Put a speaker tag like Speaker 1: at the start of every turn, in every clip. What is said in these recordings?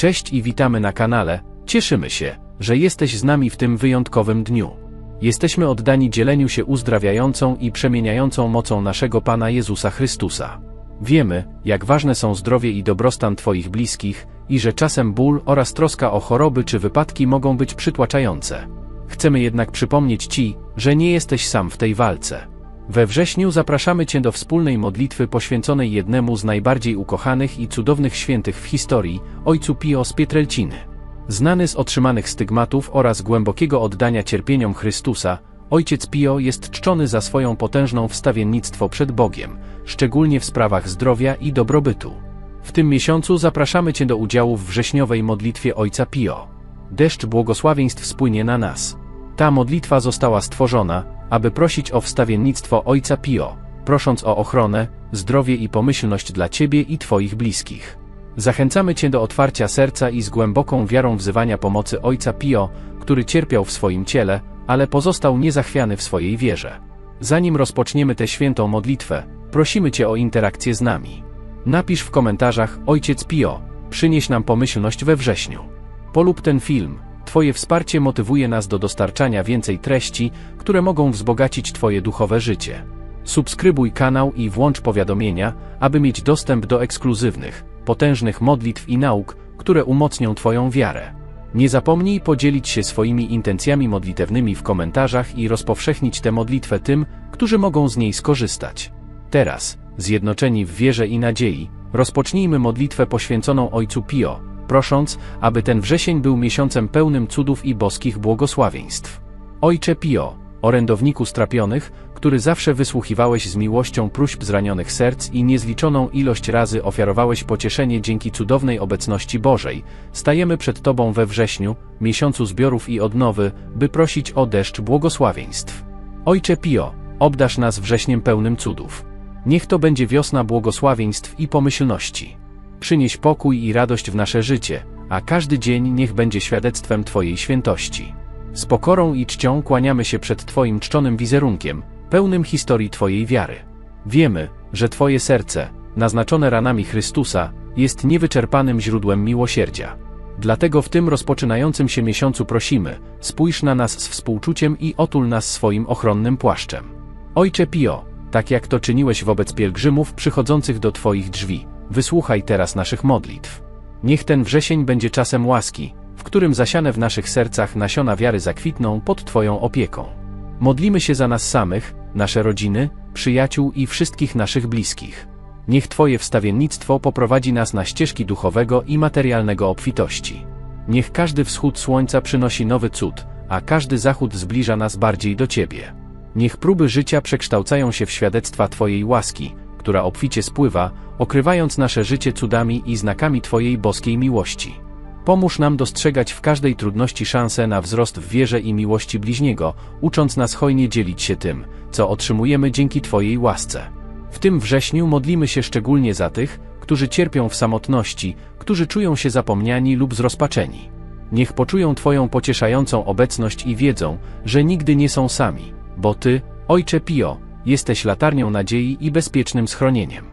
Speaker 1: Cześć i witamy na kanale. Cieszymy się, że jesteś z nami w tym wyjątkowym dniu. Jesteśmy oddani dzieleniu się uzdrawiającą i przemieniającą mocą naszego Pana Jezusa Chrystusa. Wiemy, jak ważne są zdrowie i dobrostan Twoich bliskich i że czasem ból oraz troska o choroby czy wypadki mogą być przytłaczające. Chcemy jednak przypomnieć Ci, że nie jesteś sam w tej walce. We wrześniu zapraszamy Cię do wspólnej modlitwy poświęconej jednemu z najbardziej ukochanych i cudownych świętych w historii, Ojcu Pio z Pietrelciny. Znany z otrzymanych stygmatów oraz głębokiego oddania cierpieniom Chrystusa, Ojciec Pio jest czczony za swoją potężną wstawiennictwo przed Bogiem, szczególnie w sprawach zdrowia i dobrobytu. W tym miesiącu zapraszamy Cię do udziału w wrześniowej modlitwie Ojca Pio. Deszcz błogosławieństw spłynie na nas. Ta modlitwa została stworzona, aby prosić o wstawiennictwo Ojca Pio, prosząc o ochronę, zdrowie i pomyślność dla Ciebie i Twoich bliskich. Zachęcamy Cię do otwarcia serca i z głęboką wiarą wzywania pomocy Ojca Pio, który cierpiał w swoim ciele, ale pozostał niezachwiany w swojej wierze. Zanim rozpoczniemy tę świętą modlitwę, prosimy Cię o interakcję z nami. Napisz w komentarzach Ojciec Pio, przynieś nam pomyślność we wrześniu. Polub ten film, Twoje wsparcie motywuje nas do dostarczania więcej treści, które mogą wzbogacić Twoje duchowe życie. Subskrybuj kanał i włącz powiadomienia, aby mieć dostęp do ekskluzywnych, potężnych modlitw i nauk, które umocnią Twoją wiarę. Nie zapomnij podzielić się swoimi intencjami modlitewnymi w komentarzach i rozpowszechnić tę modlitwę tym, którzy mogą z niej skorzystać. Teraz, zjednoczeni w wierze i nadziei, rozpocznijmy modlitwę poświęconą Ojcu Pio, prosząc, aby ten wrzesień był miesiącem pełnym cudów i boskich błogosławieństw. Ojcze Pio, orędowniku strapionych, który zawsze wysłuchiwałeś z miłością próśb zranionych serc i niezliczoną ilość razy ofiarowałeś pocieszenie dzięki cudownej obecności Bożej, stajemy przed Tobą we wrześniu, miesiącu zbiorów i odnowy, by prosić o deszcz błogosławieństw. Ojcze Pio, obdasz nas wrześniem pełnym cudów. Niech to będzie wiosna błogosławieństw i pomyślności. Przynieś pokój i radość w nasze życie, a każdy dzień niech będzie świadectwem Twojej świętości. Z pokorą i czcią kłaniamy się przed Twoim czczonym wizerunkiem, pełnym historii Twojej wiary. Wiemy, że Twoje serce, naznaczone ranami Chrystusa, jest niewyczerpanym źródłem miłosierdzia. Dlatego w tym rozpoczynającym się miesiącu prosimy, spójrz na nas z współczuciem i otul nas swoim ochronnym płaszczem. Ojcze Pio, tak jak to czyniłeś wobec pielgrzymów przychodzących do Twoich drzwi, wysłuchaj teraz naszych modlitw. Niech ten wrzesień będzie czasem łaski, w którym zasiane w naszych sercach nasiona wiary zakwitną pod Twoją opieką. Modlimy się za nas samych, nasze rodziny, przyjaciół i wszystkich naszych bliskich. Niech Twoje wstawiennictwo poprowadzi nas na ścieżki duchowego i materialnego obfitości. Niech każdy wschód słońca przynosi nowy cud, a każdy zachód zbliża nas bardziej do Ciebie. Niech próby życia przekształcają się w świadectwa Twojej łaski, która obficie spływa, okrywając nasze życie cudami i znakami Twojej boskiej miłości. Pomóż nam dostrzegać w każdej trudności szansę na wzrost w wierze i miłości bliźniego, ucząc nas hojnie dzielić się tym, co otrzymujemy dzięki Twojej łasce. W tym wrześniu modlimy się szczególnie za tych, którzy cierpią w samotności, którzy czują się zapomniani lub zrozpaczeni. Niech poczują Twoją pocieszającą obecność i wiedzą, że nigdy nie są sami, bo Ty, Ojcze Pio, jesteś latarnią nadziei i bezpiecznym schronieniem.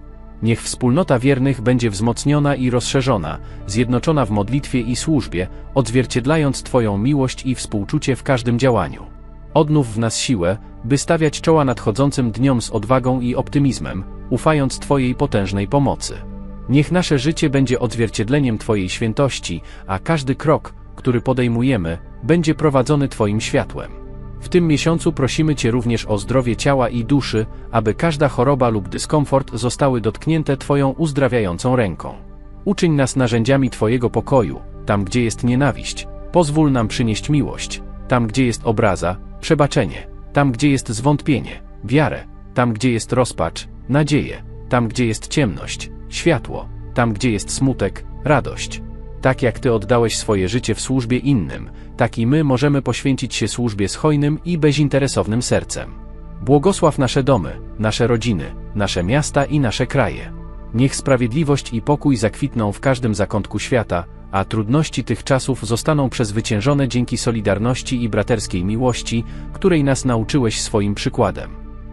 Speaker 1: Niech wspólnota wiernych będzie wzmocniona i rozszerzona, zjednoczona w modlitwie i służbie, odzwierciedlając Twoją miłość i współczucie w każdym działaniu. Odnów w nas siłę, by stawiać czoła nadchodzącym dniom z odwagą i optymizmem, ufając Twojej potężnej pomocy. Niech nasze życie będzie odzwierciedleniem Twojej świętości, a każdy krok, który podejmujemy, będzie prowadzony Twoim światłem. W tym miesiącu prosimy Cię również o zdrowie ciała i duszy, aby każda choroba lub dyskomfort zostały dotknięte Twoją uzdrawiającą ręką. Uczyń nas narzędziami Twojego pokoju, tam gdzie jest nienawiść, pozwól nam przynieść miłość, tam gdzie jest obraza, przebaczenie, tam gdzie jest zwątpienie, wiarę, tam gdzie jest rozpacz, nadzieję, tam gdzie jest ciemność, światło, tam gdzie jest smutek, radość. Tak jak Ty oddałeś swoje życie w służbie innym, tak i my możemy poświęcić się służbie z hojnym i bezinteresownym sercem. Błogosław nasze domy, nasze rodziny, nasze miasta i nasze kraje. Niech sprawiedliwość i pokój zakwitną w każdym zakątku świata, a trudności tych czasów zostaną przezwyciężone dzięki solidarności i braterskiej miłości, której nas nauczyłeś swoim przykładem.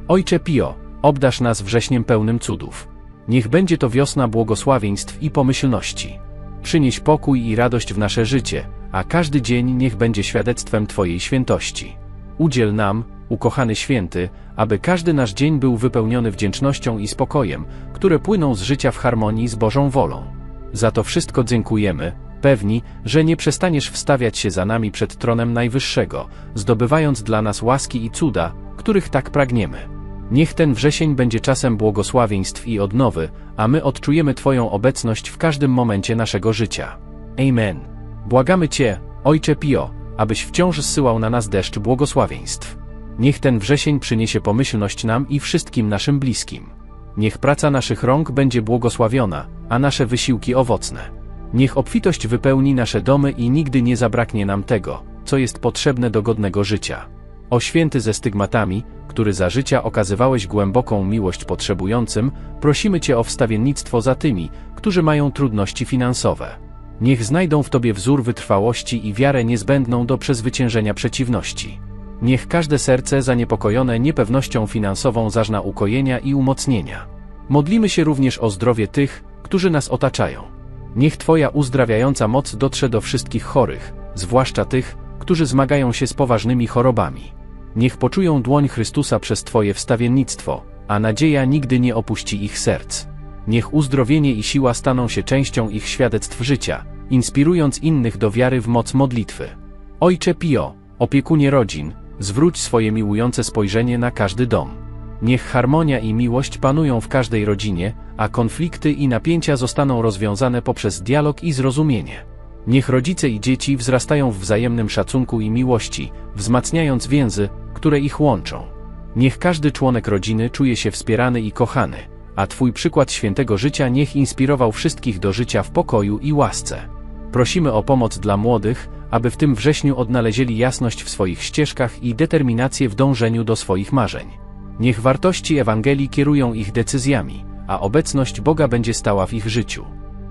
Speaker 1: Ojcze Pio, obdasz nas wrześniem pełnym cudów. Niech będzie to wiosna błogosławieństw i pomyślności. Przynieś pokój i radość w nasze życie, a każdy dzień niech będzie świadectwem Twojej świętości. Udziel nam, ukochany święty, aby każdy nasz dzień był wypełniony wdzięcznością i spokojem, które płyną z życia w harmonii z Bożą wolą. Za to wszystko dziękujemy, pewni, że nie przestaniesz wstawiać się za nami przed tronem Najwyższego, zdobywając dla nas łaski i cuda, których tak pragniemy. Niech ten wrzesień będzie czasem błogosławieństw i odnowy, a my odczujemy Twoją obecność w każdym momencie naszego życia. Amen. Błagamy Cię, Ojcze Pio, abyś wciąż zsyłał na nas deszcz błogosławieństw. Niech ten wrzesień przyniesie pomyślność nam i wszystkim naszym bliskim. Niech praca naszych rąk będzie błogosławiona, a nasze wysiłki owocne. Niech obfitość wypełni nasze domy i nigdy nie zabraknie nam tego, co jest potrzebne do godnego życia. O święty ze stygmatami, który za życia okazywałeś głęboką miłość potrzebującym, prosimy Cię o wstawiennictwo za tymi, którzy mają trudności finansowe. Niech znajdą w Tobie wzór wytrwałości i wiarę niezbędną do przezwyciężenia przeciwności. Niech każde serce zaniepokojone niepewnością finansową zażna ukojenia i umocnienia. Modlimy się również o zdrowie tych, którzy nas otaczają. Niech Twoja uzdrawiająca moc dotrze do wszystkich chorych, zwłaszcza tych, którzy zmagają się z poważnymi chorobami. Niech poczują dłoń Chrystusa przez Twoje wstawiennictwo, a nadzieja nigdy nie opuści ich serc. Niech uzdrowienie i siła staną się częścią ich świadectw życia, inspirując innych do wiary w moc modlitwy. Ojcze Pio, opiekunie rodzin, zwróć swoje miłujące spojrzenie na każdy dom. Niech harmonia i miłość panują w każdej rodzinie, a konflikty i napięcia zostaną rozwiązane poprzez dialog i zrozumienie. Niech rodzice i dzieci wzrastają w wzajemnym szacunku i miłości, wzmacniając więzy, które ich łączą. Niech każdy członek rodziny czuje się wspierany i kochany, a Twój przykład świętego życia niech inspirował wszystkich do życia w pokoju i łasce. Prosimy o pomoc dla młodych, aby w tym wrześniu odnaleźli jasność w swoich ścieżkach i determinację w dążeniu do swoich marzeń. Niech wartości Ewangelii kierują ich decyzjami, a obecność Boga będzie stała w ich życiu.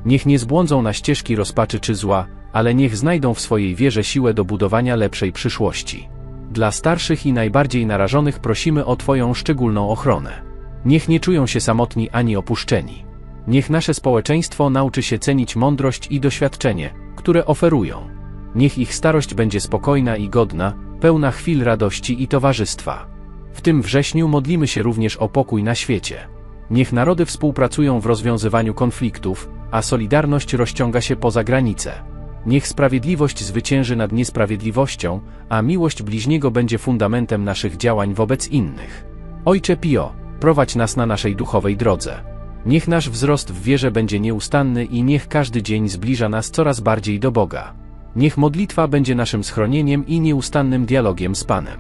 Speaker 1: Niech nie zbłądzą na ścieżki rozpaczy czy zła, ale niech znajdą w swojej wierze siłę do budowania lepszej przyszłości. Dla starszych i najbardziej narażonych prosimy o Twoją szczególną ochronę. Niech nie czują się samotni ani opuszczeni. Niech nasze społeczeństwo nauczy się cenić mądrość i doświadczenie, które oferują. Niech ich starość będzie spokojna i godna, pełna chwil radości i towarzystwa. W tym wrześniu modlimy się również o pokój na świecie. Niech narody współpracują w rozwiązywaniu konfliktów, a solidarność rozciąga się poza granice. Niech sprawiedliwość zwycięży nad niesprawiedliwością, a miłość bliźniego będzie fundamentem naszych działań wobec innych. Ojcze Pio, prowadź nas na naszej duchowej drodze. Niech nasz wzrost w wierze będzie nieustanny i niech każdy dzień zbliża nas coraz bardziej do Boga. Niech modlitwa będzie naszym schronieniem i nieustannym dialogiem z Panem.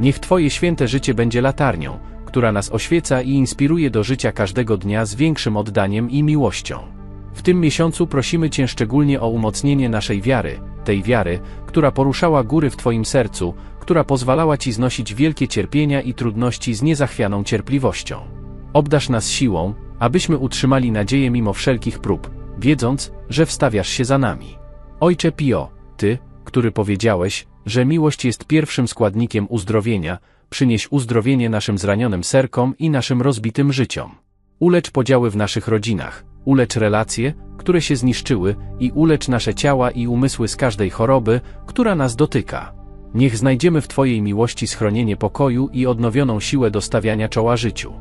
Speaker 1: Niech Twoje święte życie będzie latarnią, która nas oświeca i inspiruje do życia każdego dnia z większym oddaniem i miłością. W tym miesiącu prosimy Cię szczególnie o umocnienie naszej wiary, tej wiary, która poruszała góry w Twoim sercu, która pozwalała Ci znosić wielkie cierpienia i trudności z niezachwianą cierpliwością. Obdasz nas siłą, abyśmy utrzymali nadzieję mimo wszelkich prób, wiedząc, że wstawiasz się za nami. Ojcze Pio, Ty, który powiedziałeś, że miłość jest pierwszym składnikiem uzdrowienia, przynieś uzdrowienie naszym zranionym serkom i naszym rozbitym życiom. Ulecz podziały w naszych rodzinach, ulecz relacje, które się zniszczyły i ulecz nasze ciała i umysły z każdej choroby, która nas dotyka. Niech znajdziemy w Twojej miłości schronienie pokoju i odnowioną siłę do stawiania czoła życiu.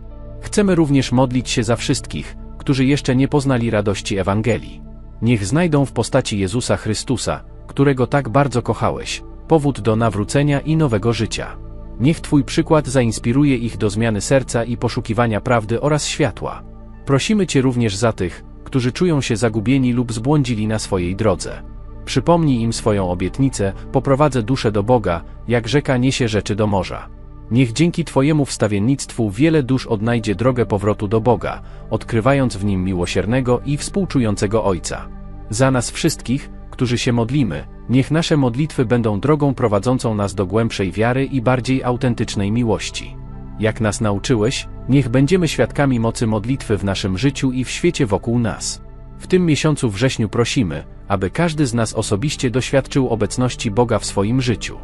Speaker 1: Chcemy również modlić się za wszystkich, którzy jeszcze nie poznali radości Ewangelii. Niech znajdą w postaci Jezusa Chrystusa, którego tak bardzo kochałeś, powód do nawrócenia i nowego życia. Niech Twój przykład zainspiruje ich do zmiany serca i poszukiwania prawdy oraz światła. Prosimy Cię również za tych, którzy czują się zagubieni lub zbłądzili na swojej drodze. Przypomnij im swoją obietnicę, poprowadzę duszę do Boga, jak rzeka niesie rzeczy do morza. Niech dzięki Twojemu wstawiennictwu wiele dusz odnajdzie drogę powrotu do Boga, odkrywając w nim miłosiernego i współczującego Ojca. Za nas wszystkich, którzy się modlimy, niech nasze modlitwy będą drogą prowadzącą nas do głębszej wiary i bardziej autentycznej miłości. Jak nas nauczyłeś, niech będziemy świadkami mocy modlitwy w naszym życiu i w świecie wokół nas. W tym miesiącu wrześniu prosimy, aby każdy z nas osobiście doświadczył obecności Boga w swoim życiu.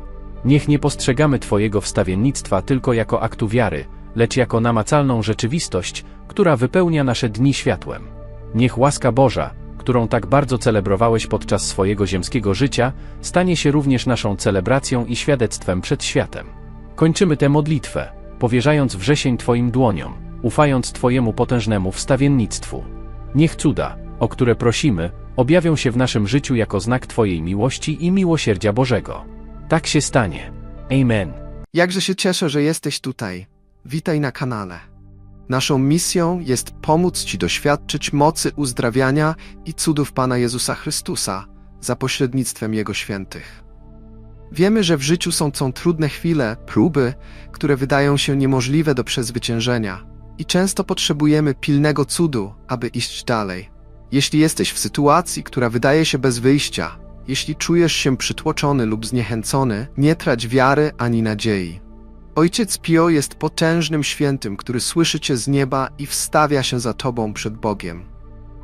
Speaker 1: Niech nie postrzegamy Twojego wstawiennictwa tylko jako aktu wiary, lecz jako namacalną rzeczywistość, która wypełnia nasze dni światłem. Niech łaska Boża, którą tak bardzo celebrowałeś podczas swojego ziemskiego życia, stanie się również naszą celebracją i świadectwem przed światem. Kończymy tę modlitwę, powierzając wrzesień Twoim dłoniom, ufając Twojemu potężnemu wstawiennictwu. Niech cuda, o które prosimy, objawią się w naszym życiu jako znak Twojej miłości i miłosierdzia Bożego. Tak się stanie. Amen.
Speaker 2: Jakże się cieszę, że jesteś tutaj. Witaj na kanale. Naszą misją jest pomóc Ci doświadczyć mocy uzdrawiania i cudów Pana Jezusa Chrystusa za pośrednictwem Jego świętych. Wiemy, że w życiu są, są trudne chwile, próby, które wydają się niemożliwe do przezwyciężenia i często potrzebujemy pilnego cudu, aby iść dalej. Jeśli jesteś w sytuacji, która wydaje się bez wyjścia, jeśli czujesz się przytłoczony lub zniechęcony, nie trać wiary ani nadziei. Ojciec Pio jest potężnym świętym, który słyszy cię z nieba i wstawia się za tobą przed Bogiem.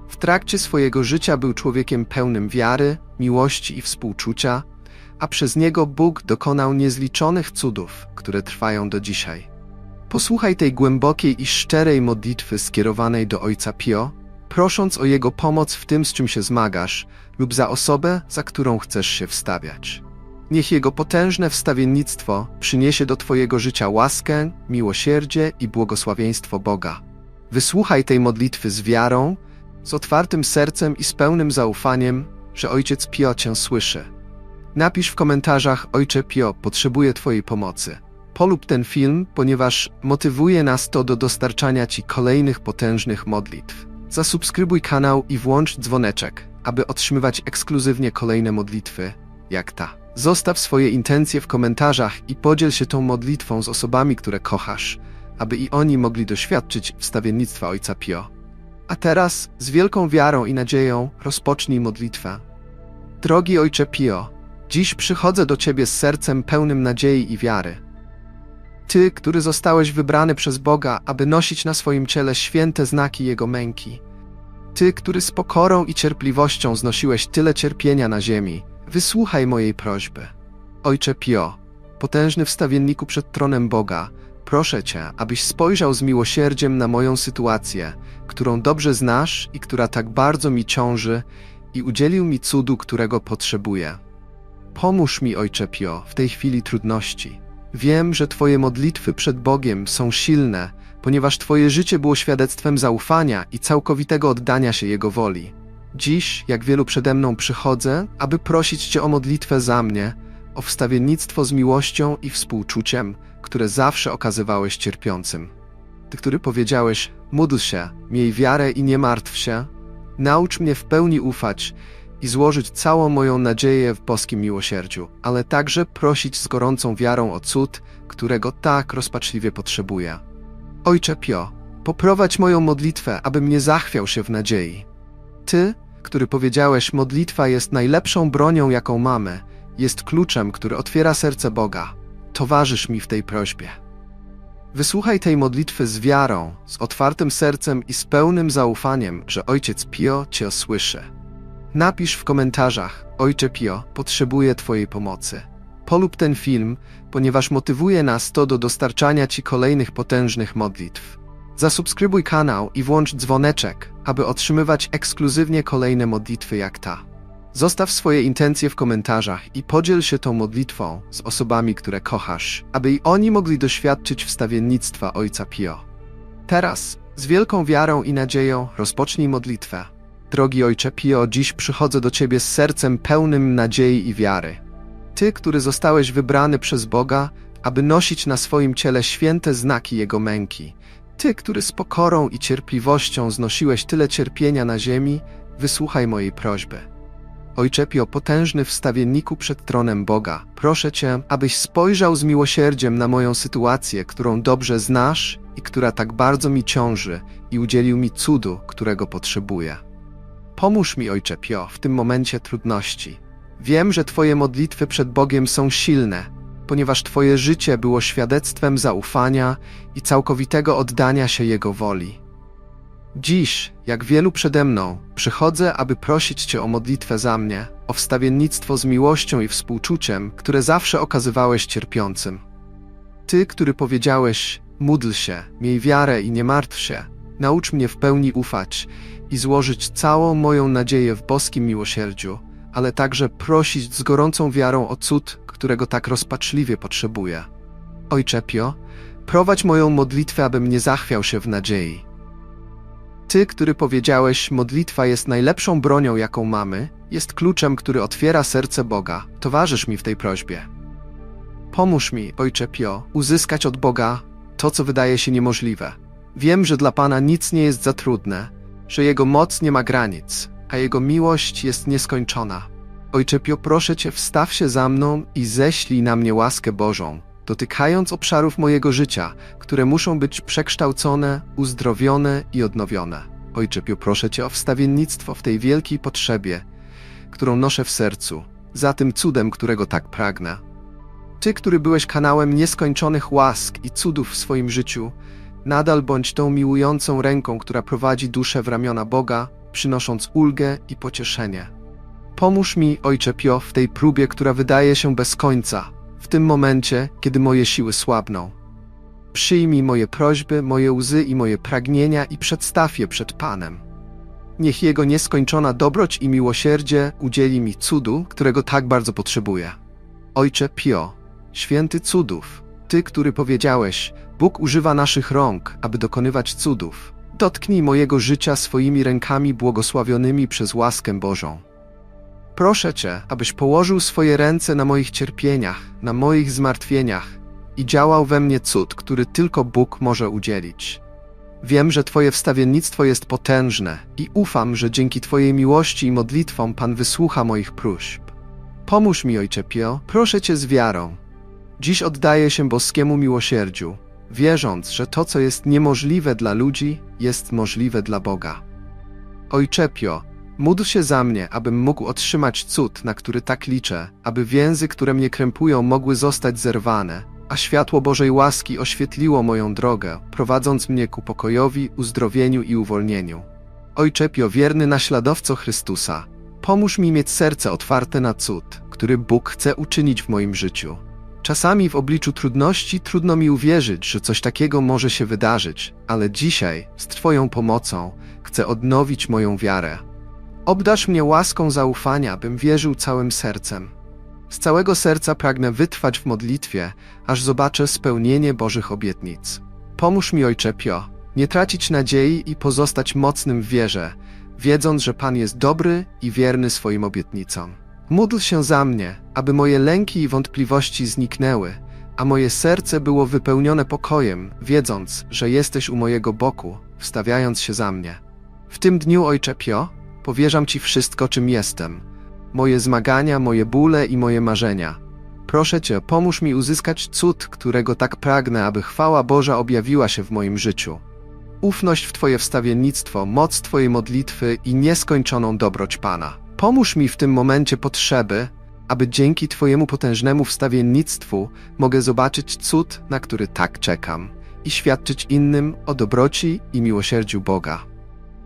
Speaker 2: W trakcie swojego życia był człowiekiem pełnym wiary, miłości i współczucia, a przez niego Bóg dokonał niezliczonych cudów, które trwają do dzisiaj. Posłuchaj tej głębokiej i szczerej modlitwy skierowanej do Ojca Pio, prosząc o Jego pomoc w tym, z czym się zmagasz, lub za osobę, za którą chcesz się wstawiać. Niech Jego potężne wstawiennictwo przyniesie do Twojego życia łaskę, miłosierdzie i błogosławieństwo Boga. Wysłuchaj tej modlitwy z wiarą, z otwartym sercem i z pełnym zaufaniem, że Ojciec Pio Cię słyszy. Napisz w komentarzach Ojcze Pio, potrzebuję Twojej pomocy. Polub ten film, ponieważ motywuje nas to do dostarczania Ci kolejnych potężnych modlitw. Zasubskrybuj kanał i włącz dzwoneczek, aby otrzymywać ekskluzywnie kolejne modlitwy, jak ta. Zostaw swoje intencje w komentarzach i podziel się tą modlitwą z osobami, które kochasz, aby i oni mogli doświadczyć wstawiennictwa Ojca Pio. A teraz, z wielką wiarą i nadzieją, rozpocznij modlitwę. Drogi Ojcze Pio, dziś przychodzę do Ciebie z sercem pełnym nadziei i wiary. Ty, który zostałeś wybrany przez Boga, aby nosić na swoim ciele święte znaki Jego męki. Ty, który z pokorą i cierpliwością znosiłeś tyle cierpienia na ziemi, wysłuchaj mojej prośby. Ojcze Pio, potężny wstawienniku przed tronem Boga, proszę Cię, abyś spojrzał z miłosierdziem na moją sytuację, którą dobrze znasz i która tak bardzo mi ciąży, i udzielił mi cudu, którego potrzebuję. Pomóż mi, Ojcze Pio, w tej chwili trudności. Wiem, że Twoje modlitwy przed Bogiem są silne, ponieważ Twoje życie było świadectwem zaufania i całkowitego oddania się Jego woli. Dziś, jak wielu przede mną przychodzę, aby prosić Cię o modlitwę za mnie, o wstawiennictwo z miłością i współczuciem, które zawsze okazywałeś cierpiącym. Ty, który powiedziałeś, módl się, miej wiarę i nie martw się, naucz mnie w pełni ufać i złożyć całą moją nadzieję w boskim miłosierdziu, ale także prosić z gorącą wiarą o cud, którego tak rozpaczliwie potrzebuję. Ojcze Pio, poprowadź moją modlitwę, abym nie zachwiał się w nadziei. Ty, który powiedziałeś, modlitwa jest najlepszą bronią, jaką mamy, jest kluczem, który otwiera serce Boga. Towarzysz mi w tej prośbie. Wysłuchaj tej modlitwy z wiarą, z otwartym sercem i z pełnym zaufaniem, że Ojciec Pio Cię słyszy. Napisz w komentarzach, Ojcze Pio, potrzebuję Twojej pomocy. Polub ten film, ponieważ motywuje nas to do dostarczania Ci kolejnych potężnych modlitw. Zasubskrybuj kanał i włącz dzwoneczek, aby otrzymywać ekskluzywnie kolejne modlitwy jak ta. Zostaw swoje intencje w komentarzach i podziel się tą modlitwą z osobami, które kochasz, aby i oni mogli doświadczyć wstawiennictwa Ojca Pio. Teraz, z wielką wiarą i nadzieją, rozpocznij modlitwę. Drogi Ojcze Pio, dziś przychodzę do Ciebie z sercem pełnym nadziei i wiary. Ty, który zostałeś wybrany przez Boga, aby nosić na swoim ciele święte znaki Jego męki. Ty, który z pokorą i cierpliwością znosiłeś tyle cierpienia na ziemi, wysłuchaj mojej prośby. Ojcze Pio, potężny wstawienniku przed tronem Boga, proszę Cię, abyś spojrzał z miłosierdziem na moją sytuację, którą dobrze znasz i która tak bardzo mi ciąży i udzielił mi cudu, którego potrzebuję. Pomóż mi, Ojcze Pio, w tym momencie trudności. Wiem, że Twoje modlitwy przed Bogiem są silne, ponieważ Twoje życie było świadectwem zaufania i całkowitego oddania się Jego woli. Dziś, jak wielu przede mną, przychodzę, aby prosić Cię o modlitwę za mnie, o wstawiennictwo z miłością i współczuciem, które zawsze okazywałeś cierpiącym. Ty, który powiedziałeś, módl się, miej wiarę i nie martw się, Naucz mnie w pełni ufać i złożyć całą moją nadzieję w boskim miłosierdziu, ale także prosić z gorącą wiarą o cud, którego tak rozpaczliwie potrzebuję. Ojcze Pio, prowadź moją modlitwę, abym nie zachwiał się w nadziei. Ty, który powiedziałeś, modlitwa jest najlepszą bronią, jaką mamy, jest kluczem, który otwiera serce Boga. Towarzysz mi w tej prośbie. Pomóż mi, Ojcze Pio, uzyskać od Boga to, co wydaje się niemożliwe. Wiem, że dla Pana nic nie jest za trudne, że Jego moc nie ma granic, a Jego miłość jest nieskończona. Ojcze Pio, proszę Cię, wstaw się za mną i ześlij na mnie łaskę Bożą, dotykając obszarów mojego życia, które muszą być przekształcone, uzdrowione i odnowione. Ojcze Pio, proszę Cię o wstawiennictwo w tej wielkiej potrzebie, którą noszę w sercu, za tym cudem, którego tak pragnę. Ty, który byłeś kanałem nieskończonych łask i cudów w swoim życiu, nadal bądź tą miłującą ręką, która prowadzi duszę w ramiona Boga, przynosząc ulgę i pocieszenie. Pomóż mi, Ojcze Pio, w tej próbie, która wydaje się bez końca, w tym momencie, kiedy moje siły słabną. Przyjmij moje prośby, moje łzy i moje pragnienia i przedstaw je przed Panem. Niech Jego nieskończona dobroć i miłosierdzie udzieli mi cudu, którego tak bardzo potrzebuję. Ojcze Pio, święty cudów, Ty, który powiedziałeś, Bóg używa naszych rąk, aby dokonywać cudów. Dotknij mojego życia swoimi rękami błogosławionymi przez łaskę Bożą. Proszę Cię, abyś położył swoje ręce na moich cierpieniach, na moich zmartwieniach i działał we mnie cud, który tylko Bóg może udzielić. Wiem, że Twoje wstawiennictwo jest potężne i ufam, że dzięki Twojej miłości i modlitwom Pan wysłucha moich próśb. Pomóż mi, Ojcze Pio, proszę Cię z wiarą. Dziś oddaję się boskiemu miłosierdziu, wierząc, że to, co jest niemożliwe dla ludzi, jest możliwe dla Boga. Ojcze Pio, módl się za mnie, abym mógł otrzymać cud, na który tak liczę, aby więzy, które mnie krępują, mogły zostać zerwane, a światło Bożej łaski oświetliło moją drogę, prowadząc mnie ku pokojowi, uzdrowieniu i uwolnieniu. Ojcze Pio, wierny naśladowco Chrystusa, pomóż mi mieć serce otwarte na cud, który Bóg chce uczynić w moim życiu. Czasami w obliczu trudności trudno mi uwierzyć, że coś takiego może się wydarzyć, ale dzisiaj, z Twoją pomocą, chcę odnowić moją wiarę. Obdasz mnie łaską zaufania, bym wierzył całym sercem. Z całego serca pragnę wytrwać w modlitwie, aż zobaczę spełnienie Bożych obietnic. Pomóż mi, Ojcze Pio, nie tracić nadziei i pozostać mocnym w wierze, wiedząc, że Pan jest dobry i wierny swoim obietnicom. Módl się za mnie, aby moje lęki i wątpliwości zniknęły, a moje serce było wypełnione pokojem, wiedząc, że jesteś u mojego boku, wstawiając się za mnie. W tym dniu, Ojcze Pio, powierzam Ci wszystko, czym jestem. Moje zmagania, moje bóle i moje marzenia. Proszę Cię, pomóż mi uzyskać cud, którego tak pragnę, aby chwała Boża objawiła się w moim życiu. Ufność w Twoje wstawiennictwo, moc Twojej modlitwy i nieskończoną dobroć Pana. Pomóż mi w tym momencie potrzeby, aby dzięki Twojemu potężnemu wstawiennictwu mogę zobaczyć cud, na który tak czekam i świadczyć innym o dobroci i miłosierdziu Boga.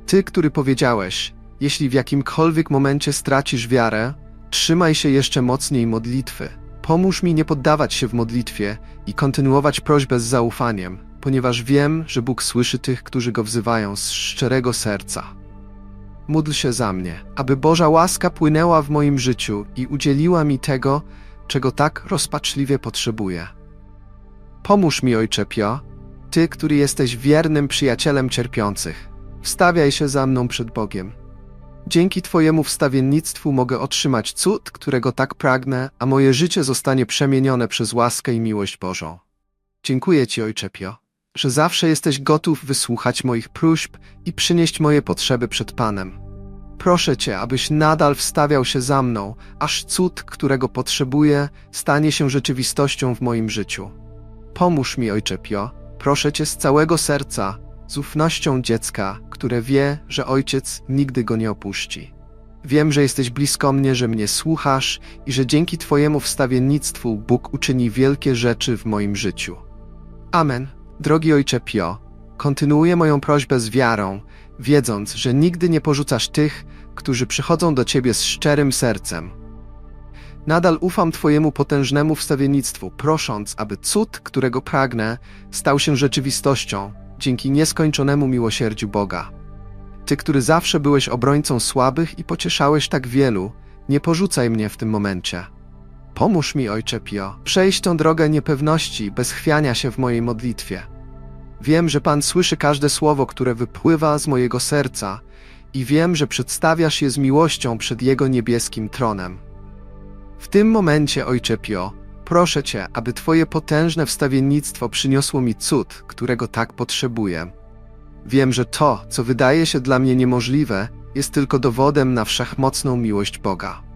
Speaker 2: Ty, który powiedziałeś, jeśli w jakimkolwiek momencie stracisz wiarę, trzymaj się jeszcze mocniej modlitwy. Pomóż mi nie poddawać się w modlitwie i kontynuować prośbę z zaufaniem, ponieważ wiem, że Bóg słyszy tych, którzy go wzywają z szczerego serca. Módl się za mnie, aby Boża łaska płynęła w moim życiu i udzieliła mi tego, czego tak rozpaczliwie potrzebuję. Pomóż mi, Ojcze Pio, Ty, który jesteś wiernym przyjacielem cierpiących. Wstawiaj się za mną przed Bogiem. Dzięki Twojemu wstawiennictwu mogę otrzymać cud, którego tak pragnę, a moje życie zostanie przemienione przez łaskę i miłość Bożą. Dziękuję Ci, Ojcze Pio, że zawsze jesteś gotów wysłuchać moich próśb i przynieść moje potrzeby przed Panem. Proszę Cię, abyś nadal wstawiał się za mną, aż cud, którego potrzebuję, stanie się rzeczywistością w moim życiu. Pomóż mi, Ojcze Pio, proszę Cię z całego serca, z ufnością dziecka, które wie, że ojciec nigdy go nie opuści. Wiem, że jesteś blisko mnie, że mnie słuchasz i że dzięki Twojemu wstawiennictwu Bóg uczyni wielkie rzeczy w moim życiu. Amen. Drogi Ojcze Pio, kontynuuję moją prośbę z wiarą, wiedząc, że nigdy nie porzucasz tych, którzy przychodzą do Ciebie z szczerym sercem. Nadal ufam Twojemu potężnemu wstawiennictwu, prosząc, aby cud, którego pragnę, stał się rzeczywistością, dzięki nieskończonemu miłosierdziu Boga. Ty, który zawsze byłeś obrońcą słabych i pocieszałeś tak wielu, nie porzucaj mnie w tym momencie. Pomóż mi, Ojcze Pio, przejść tą drogę niepewności bez chwiania się w mojej modlitwie. Wiem, że Pan słyszy każde słowo, które wypływa z mojego serca i wiem, że przedstawiasz je z miłością przed Jego niebieskim tronem. W tym momencie, Ojcze Pio, proszę Cię, aby Twoje potężne wstawiennictwo przyniosło mi cud, którego tak potrzebuję. Wiem, że to, co wydaje się dla mnie niemożliwe, jest tylko dowodem na wszechmocną miłość Boga.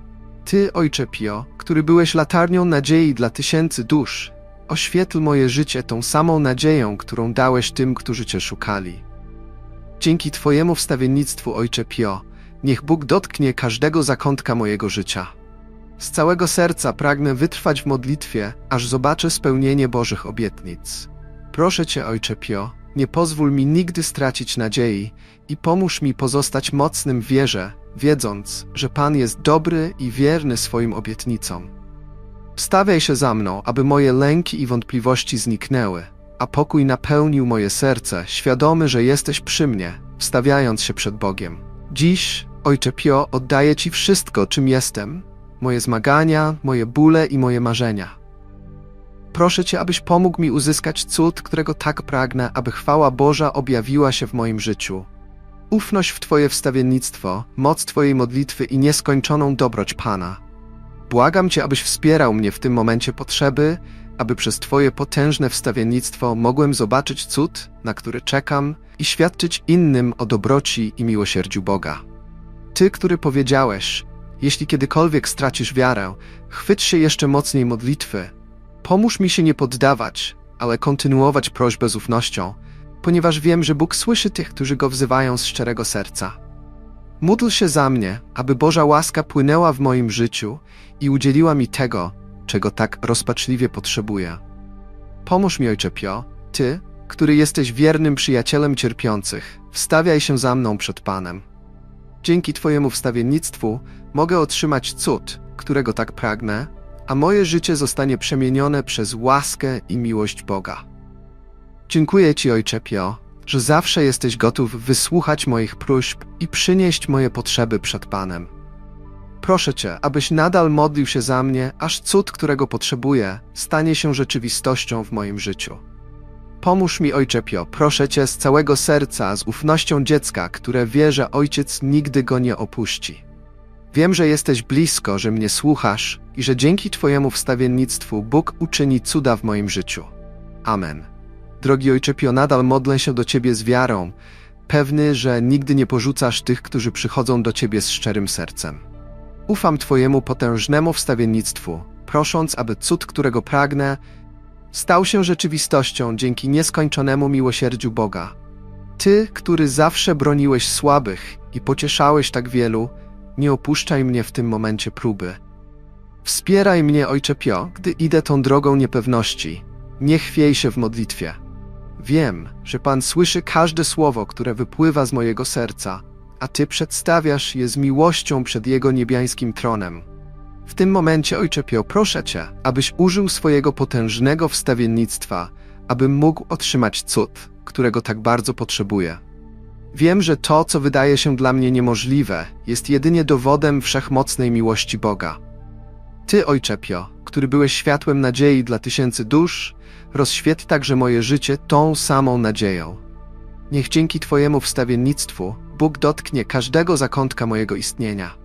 Speaker 2: Ty, Ojcze Pio, który byłeś latarnią nadziei dla tysięcy dusz, oświetl moje życie tą samą nadzieją, którą dałeś tym, którzy Cię szukali. Dzięki Twojemu wstawiennictwu, Ojcze Pio, niech Bóg dotknie każdego zakątka mojego życia. Z całego serca pragnę wytrwać w modlitwie, aż zobaczę spełnienie Bożych obietnic. Proszę Cię, Ojcze Pio, nie pozwól mi nigdy stracić nadziei i pomóż mi pozostać mocnym w wierze, wiedząc, że Pan jest dobry i wierny swoim obietnicom. Wstawiaj się za mną, aby moje lęki i wątpliwości zniknęły, a pokój napełnił moje serce, świadomy, że jesteś przy mnie, wstawiając się przed Bogiem. Dziś, Ojcze Pio, oddaję Ci wszystko, czym jestem, moje zmagania, moje bóle i moje marzenia. Proszę Cię, abyś pomógł mi uzyskać cud, którego tak pragnę, aby chwała Boża objawiła się w moim życiu. Ufność w Twoje wstawiennictwo, moc Twojej modlitwy i nieskończoną dobroć Pana. Błagam Cię, abyś wspierał mnie w tym momencie potrzeby, aby przez Twoje potężne wstawiennictwo mogłem zobaczyć cud, na który czekam i świadczyć innym o dobroci i miłosierdziu Boga. Ty, który powiedziałeś, jeśli kiedykolwiek stracisz wiarę, chwyć się jeszcze mocniej modlitwy. Pomóż mi się nie poddawać, ale kontynuować prośbę z ufnością, ponieważ wiem, że Bóg słyszy tych, którzy Go wzywają z szczerego serca. Módl się za mnie, aby Boża łaska płynęła w moim życiu i udzieliła mi tego, czego tak rozpaczliwie potrzebuję. Pomóż mi, Ojcze Pio, Ty, który jesteś wiernym przyjacielem cierpiących, wstawiaj się za mną przed Panem. Dzięki Twojemu wstawiennictwu mogę otrzymać cud, którego tak pragnę, a moje życie zostanie przemienione przez łaskę i miłość Boga. Dziękuję Ci, Ojcze Pio, że zawsze jesteś gotów wysłuchać moich próśb i przynieść moje potrzeby przed Panem. Proszę Cię, abyś nadal modlił się za mnie, aż cud, którego potrzebuję, stanie się rzeczywistością w moim życiu. Pomóż mi, Ojcze Pio, proszę Cię z całego serca, z ufnością dziecka, które wie, że Ojciec nigdy go nie opuści. Wiem, że jesteś blisko, że mnie słuchasz i że dzięki Twojemu wstawiennictwu Bóg uczyni cuda w moim życiu. Amen. Drogi Ojcze Pio, nadal modlę się do Ciebie z wiarą, pewny, że nigdy nie porzucasz tych, którzy przychodzą do Ciebie z szczerym sercem. Ufam Twojemu potężnemu wstawiennictwu, prosząc, aby cud, którego pragnę, stał się rzeczywistością dzięki nieskończonemu miłosierdziu Boga. Ty, który zawsze broniłeś słabych i pocieszałeś tak wielu, nie opuszczaj mnie w tym momencie próby. Wspieraj mnie, Ojcze Pio, gdy idę tą drogą niepewności. Nie chwiej się w modlitwie. Wiem, że Pan słyszy każde słowo, które wypływa z mojego serca, a Ty przedstawiasz je z miłością przed Jego niebiańskim tronem. W tym momencie, Ojcze Pio, proszę Cię, abyś użył swojego potężnego wstawiennictwa, abym mógł otrzymać cud, którego tak bardzo potrzebuję. Wiem, że to, co wydaje się dla mnie niemożliwe, jest jedynie dowodem wszechmocnej miłości Boga. Ty, Ojcze Pio, który byłeś światłem nadziei dla tysięcy dusz, rozświetl także moje życie tą samą nadzieją. Niech dzięki Twojemu wstawiennictwu Bóg dotknie każdego zakątka mojego istnienia.